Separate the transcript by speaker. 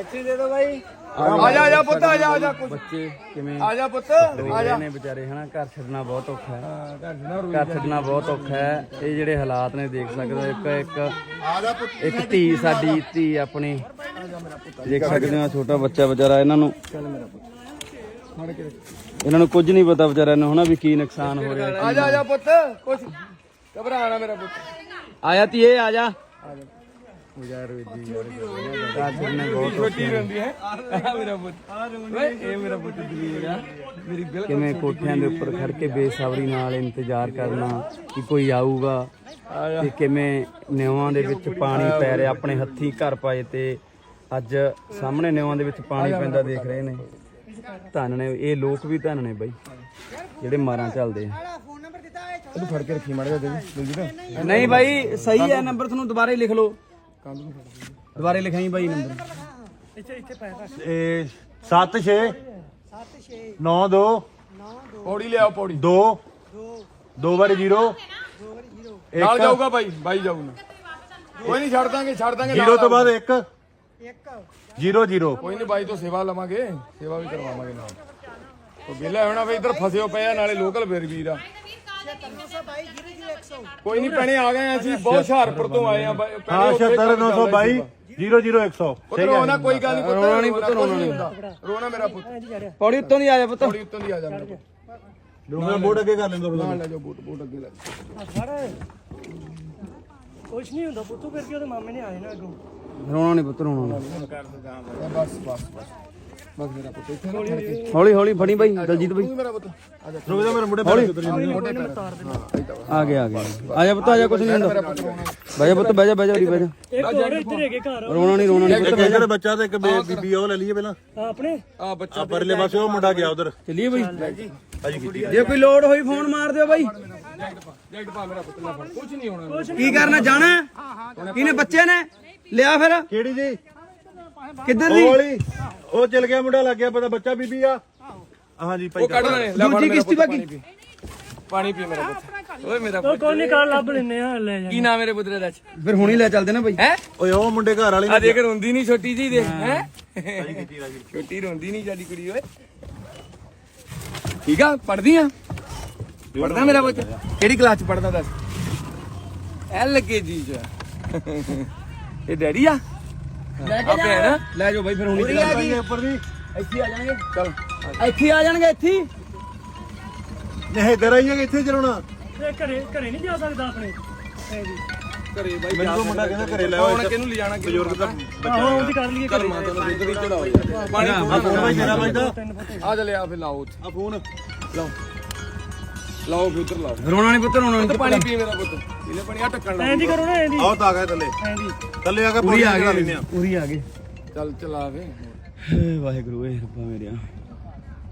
Speaker 1: ਇੱਥੇ ਦੇ ਦੋ ਬਾਈ।
Speaker 2: ਆ ਜਾ ਆ ਜਾ ਪੁੱਤ ਆ ਜਾ ਆ ਜਾ ਕੁਛ।
Speaker 3: ਬੱਚੇ ਕਿਵੇਂ?
Speaker 2: ਆ ਜਾ ਪੁੱਤ ਆ ਜਾ।
Speaker 3: ਨੇ ਵਿਚਾਰੇ ਹਨਾ ਘਰ ਛੱਡਣਾ ਬਹੁਤ ਔਖਾ ਹੈ। ਘਰ ਛੱਡਣਾ ਬਹੁਤ ਔਖਾ ਹੈ। ਇਹ ਜਿਹੜੇ ਹਾਲਾਤ ਨੇ ਦੇਖ ਸਕਦੇ ਹੋ ਇੱਕ ਇੱਕ ਇੱਕ ਧੀ ਸਾਡੀ ਧੀ ਆਪਣੀ। ਦੇਖ ਸਕਦੇ ਹੋ ਛੋਟਾ ਬੱਚਾ ਵਿਚਾਰਾ ਇਹਨਾਂ ਨੂੰ। ਇਹਨਾਂ ਨੂੰ ਕੁਝ ਨਹੀਂ ਪਤਾ ਵਿਚਾਰਿਆਂ ਨੂੰ ਹਨਾ ਵੀ ਕੀ ਨੁਕਸਾਨ ਹੋ ਰਿਹਾ
Speaker 2: ਆ ਜਾ ਆ ਜਾ ਪੁੱਤ ਕੁਛ। ਘਬਰਾ ਨਾ ਮੇਰਾ ਪੁੱਤ।
Speaker 3: ਆਇਆ ਧੀਏ ਆ ਜਾ। ਯਾਰ। ਜੀ ਘਰ ਛੱਡਣਾ ਬਹੁਤ ਔਖਾ
Speaker 2: ਛੋਟੀ ਰਹਿੰਦੀ ਹੈ। ਆ ਮੇਰਾ ਪੁੱਤ। ਓਏ ਇਹ ਮੇਰਾ ਪੁੱਤ ਦਵੀਰ ਆ। ਮੇਰੀ ਬਿਲਕੁਲ
Speaker 3: ਕਿਵੇਂ ਕੋਠਿਆਂ ਦੇ ਉੱਪਰ ਖੜ ਕੇ ਬੇਸਬਰੀ ਨਾਲ ਇੰਤਜ਼ਾਰ ਕਰਨਾ ਕਿ ਕੋਈ ਆਊਗਾ ਤੇ ਕਿਵੇਂ ਨਿਉਆਂ ਦੇ ਵਿੱਚ ਪਾਣੀ ਪੈ ਰਿਹਾ। ਆਪਣੇ ਹੱਥੀਂ ਘਰ ਪਾਏ ਤੇ ਅੱਜ ਸਾਹਮਣੇ ਨਿਉਆਂ ਦੇ ਵਿੱਚ ਪਾਣੀ ਪੈਂਦਾ ਦੇਖ ਰਹੇ ਨੇ। ਧੰਨ ਨੇ ਇਹ ਲੋਕ ਵੀ ਧੰਨ ਨੇ ਬਾਈ ਜਿਹੜੇ ਮਾਰਾਂ ਚੱਲਦੇ ਆ।
Speaker 2: ਤੂੰ ਫੜ ਕੇ ਰੱਖੀ ਮਾੜਾ ਜਿਹਾ ਦੇ ਜਲਦੀ
Speaker 3: ਨਹੀਂ ਬਾਈ ਸਹੀ ਹੈ ਨੰਬਰ ਤੁਹਾਨੂੰ ਦੁਬਾਰਾ ਹੀ ਲਿਖ ਲਓ। ਦੁਬਾਰੇ ਲਿਖਾਈ ਬਾਈ ਨੰਬਰ।
Speaker 4: ਇਹ 7 6 9 2
Speaker 2: ਪੌੜੀ ਲਿਆਓ ਪੌੜੀ।
Speaker 4: 2 2 ਵਾਰੀ 0
Speaker 2: ਨਾਲ ਜਾਊਗਾ ਬਾਈ ਬਾਈ ਜਾਊਗਾ ਕੋਈ ਨਹੀਂ ਛੱਡ ਦਾਂਗੇ ਛੱਡ ਦਾਂਗੇ
Speaker 4: 0 ਤੋਂ ਬਾਅਦ 1 0 0
Speaker 2: ਕੋਈ ਨਹੀਂ ਬਾਈ ਤੋਂ ਸੇਵਾ ਲਵਾਂਗੇ ਸੇਵਾ ਵੀ ਕਰਵਾਵਾਂਗੇ ਨਾਲ। ਉਹ ਵਿਹਲਾ ਹੋਣਾ ਬਈ ਇੱਧਰ ਫਸਿਓ ਪਏ ਆ ਨਾਲੇ ਲੋਕਲ ਫੇਰ ਵੀਰ ਆ। ਕੋਈ ਨਹੀਂ ਪੈਣੇ ਆ ਗਏ ਆ ਅਸੀਂ ਬਹੁਤ ਹੁਸ਼ਿਆਰਪੁਰ ਤੋਂ ਆਏ ਆ ਬਾਈ- ਭੈਣੇ
Speaker 4: ਹਾਂ
Speaker 2: ਉੱਥੇ
Speaker 4: 76 922 0 0 100
Speaker 2: ਪੁੱਤ ਰੋਣਾ ਕੋਈ ਗੱਲ ਨਹੀਂ ਪੁੱਤ ਰੋਣਾ ਨਹੀਂ ਪੁੱਤ ਰੋਣਾ ਨਹੀਂ ਹੁੰਦਾ। ਰੋਣਾ ਮੇਰਾ ਪੁੱਤ।
Speaker 3: ਪੌੜੀ ਉੱਤੋਂ ਦੀ ਆ ਜਾ ਪੁੱਤ।
Speaker 2: ਥੋੜੀ ਉੱਤੋਂ ਦੀ ਆ ਜਾ ਮੇਰਾ ਪੁੱਤ।
Speaker 4: ਦੋਵੇਂ ਬੋਰਡ ਅੱਗੇ ਕਰ ਲੈਂਦਾ
Speaker 2: ਨਾਲ ਲੈ ਜਾਓ ਬੂਟ ਬੂਟ ਅੱਗੇ ਲੈ ਜਾਓ।
Speaker 1: ਕੁਛ ਨਹੀਂ ਹੁੰਦਾ ਪੁੱਤੂ ਕਰਕੇ ਉਹਦੇ ਮਾਮੇ ਨੇ ਆਏ ਨਾ ਅੱਗੋਂ।
Speaker 3: ਰੋਣਾ ਨਹੀਂ ਪੁੱਤ ਰੋਣਾ ਨੀ।
Speaker 2: ਬਸ ਬਸ ਬਸ ਬਸ ਮੇਰਾ ਪੁੱਤ ਇੱਥੇ ਨਾ ਫੜ ਕੇ
Speaker 3: ਹੌਲੀ ਹੌਲੀ ਫੜੀ ਬਾਈ ਦਲਜੀਤ ਬਾਈ।
Speaker 2: ਤੂੰ ਮੇਰਾ ਪੁੱਤ ਆ ਜਾ
Speaker 4: ਰੁਕ ਜਾ ਮੇਰੇ ਮੁੰਡੇ ਪੈਰ ਉਤਰ ਜਾਂਦੇ
Speaker 2: ਮੋਟੇ ਪੈਰ
Speaker 3: ਆ ਗਿਆ ਆ ਗਿਆ। ਆ ਜਾ ਪੁੱਤ ਆ ਜਾ ਕੁਛ ਨਹੀਂ ਹੁੰਦਾ। ਬਹਿ ਜਾ ਪੁੱਤ ਬਹਿ ਜਾ ਬਹਿ ਜਾ ਉਰੀ ਬਹਿ ਜਾ।
Speaker 1: ਇੱਕ ਹੋਰ ਇੱਧਰ ਹੈਗੇ ਘਰ
Speaker 3: ਰੋਣਾ ਨਹੀਂ ਰੋਣਾ ਨਹੀਂ
Speaker 4: ਇੱਕ ਜਿਹੜਾ ਬੱਚਾ ਤੇ ਇੱਕ ਬੇ- ਬੀਬੀ ਆ ਉਹ ਲੈ ਲਈਏ ਪਹਿਲਾਂ
Speaker 1: ਆ ਆਪਣੇ?
Speaker 2: ਆ ਬੱਚਾ
Speaker 4: ਆ ਪਰਲੇ ਪਾਸੇ ਉਹ ਮੁੰਡਾ ਗਿਆ ਉਧਰ।
Speaker 3: ਚੱਲੀਏ ਬਾਈ।
Speaker 4: ਕੀਤੀ
Speaker 3: ਜੇ ਕੋਈ ਲੋੜ ਹੋਈ ਫੋਨ ਮਾਰ ਦਿਓ ਬਾਈ।
Speaker 2: ਜੈਕਟ ਪਾ ਮੇਰਾ ਪੁੱਤ ਨਾ ਫੜ। ਕੁਝ ਨਹੀਂ ਹੋਣਾ।
Speaker 3: ਕੀ ਕਰਨਾ ਜਾਣਾ? ਹੈ? ਕਿਹਨੇ ਬੱਚੇ ਨੇ? ਲਿਆ ਫਿਰ।
Speaker 4: ਕਿਹੜੀ ਜੀ?
Speaker 3: ਕਿੱਧਰ
Speaker 4: ਉਹ
Speaker 3: ਦੀ
Speaker 4: ਵਾਲੀ। ਉਹ ਚਲ ਗਿਆ ਮੁੰਡਾ ਲੱਗ ਗਿਆ ਪਤਾ ਬੱਚਾ ਬੀਬੀ ਆ। ਹਾਂਜੀ ਭਾਈ
Speaker 2: ਉਹ ਕੱਢ ਲੈਣੇ ਲੈ। ਫੜ
Speaker 3: ਦੂਜੀ
Speaker 2: ਮੇਰਾ
Speaker 3: ਕਿਸ਼ਤੀ
Speaker 2: ਪੁੱਤ,
Speaker 3: ਬਾਕੀ?
Speaker 2: ਪਾਣੀ ਪੀ। ਪਾਣੀ ਪੀ ਮੇਰਾ ਪੁੱਤ। ਓਏ ਮੇਰਾ ਪੁੱਤ।
Speaker 1: ਕੋਈ ਨਹੀਂ ਕੱਲ ਲੱਭ ਲੈਨੇ ਆ ਲੈ ਜਾ
Speaker 2: ਕੀ ਨਾਮ ਮੇਰੇ ਪੁੱਤਰੇ ਦਾ
Speaker 3: ਫਿਰ ਹੁਣੀ ਲੈ ਚੱਲਦੇ ਨਾ ਬਾਈ
Speaker 2: ਹੈ?
Speaker 4: ਓਏ ਉਹ ਮੁੰਡੇ ਘਰ ਵਾਲੇ
Speaker 2: ਆ ਦੇਖ ਰੋਂਦੀ ਨਹੀਂ ਛੋਟੀ ਜੀ ਦੇ ਹੈ। ਛੋਟੀ ਰੋਂਦੀ ਨਹੀਂ ਸਾਡੀ ਕੁੜੀ ਓਏ। ਠੀਕ ਆ? ਪੜਦੀ ਆ? ਪੜਦਾ ਮੇਰਾ ਪੁੱਤ? ਕਿਹੜੀ ਕਲਾਸ ਚ ਪੜਦਾ ਦੱਸ? ਐਲ ਕੇ ਜੀ ਚ। ਇਹ ਡੈਡੀ ਆ? ਲੈ ਕੇ ਜਾ
Speaker 3: ਲੈ ਜਾਓ ਬਾਈ ਫਿਰ ਹੁਣੀ
Speaker 4: ਆ ਗਈ ਉੱਪਰ ਦੀ।
Speaker 3: ਇੱਥੇ ਆ ਜਾਣਗੇ।
Speaker 2: ਚਲ।
Speaker 3: ਇੱਥੇ ਆ ਜਾਣਗੇ ਇੱਥੇ ਹੀ।
Speaker 4: ਨਹੀਂ ਇੱਧਰ ਆਈਏ ਇੱਥੇ ਚਲਾਉਣਾ।
Speaker 1: ਤੇ ਘਰੇ ਘਰੇ ਨਹੀਂ ਜਾ ਸਕਦਾ ਆਪਣੇ। ਇਹ ਜੀ।
Speaker 2: ਘਰੇ ਬਾਈ
Speaker 4: ਮੈਨੂੰ ਤਾਂ ਮੁੰਡਾ ਕਹਿੰਦਾ ਘਰੇ ਲੈ ਆਓ
Speaker 2: ਹੁਣ ਕਿਹਨੂੰ ਲਿਜਾਣਾ
Speaker 4: ਬਜ਼ੁਰਗ ਦਾ
Speaker 1: ਆਹੋ ਉਹਦੀ ਕਰ ਲਈਏ ਘਰੇ
Speaker 2: ਮਾਂ ਤੋਂ ਦੁੱਧ ਵੀ ਚੜਾਓ ਪਾਣੀ
Speaker 4: ਆ ਫੋਨ ਭਾਈ ਮੇਰਾ ਵੱਜਦਾ
Speaker 2: ਆ ਚਲੇ ਆ ਫਿਰ ਲਾਓ ਉੱਥੇ।
Speaker 4: ਆ ਫੋਨ।
Speaker 2: ਲਾਓ। ਲਾਓ ਫਿਰ ਉੱਧਰ ਲਾਓ
Speaker 3: ਰੋਣਾ ਨਹੀਂ ਪੁੱਤ ਰੋਣਾ ਨਹੀਂ
Speaker 2: ਪਾਣੀ ਪੀ ਮੇਰਾ ਪੁੱਤ। ਇਹਨੇ ਪਾਣੀ ਆ ਟੱਕਣ
Speaker 1: ਐਂ ਦੀ ਕਰੋ ਨਾ ਐਂ ਦੀ
Speaker 4: ਆਓ ਤਾਂ ਆ ਗਿਆ ਥੱਲੇ।
Speaker 1: ਐਂ ਦੀ
Speaker 4: ਥੱਲੇ ਆ ਕੇ
Speaker 3: ਪੂਰੀ ਆ ਗਏ ਪੂਰੀ ਆ। ਗਏ।
Speaker 2: ਚੱਲ ਚਲਾ ਵੇ।
Speaker 3: ਵਾਹਿਗੁਰੂ ਏ ਰੱਬਾ ਮੇਰਿਆ।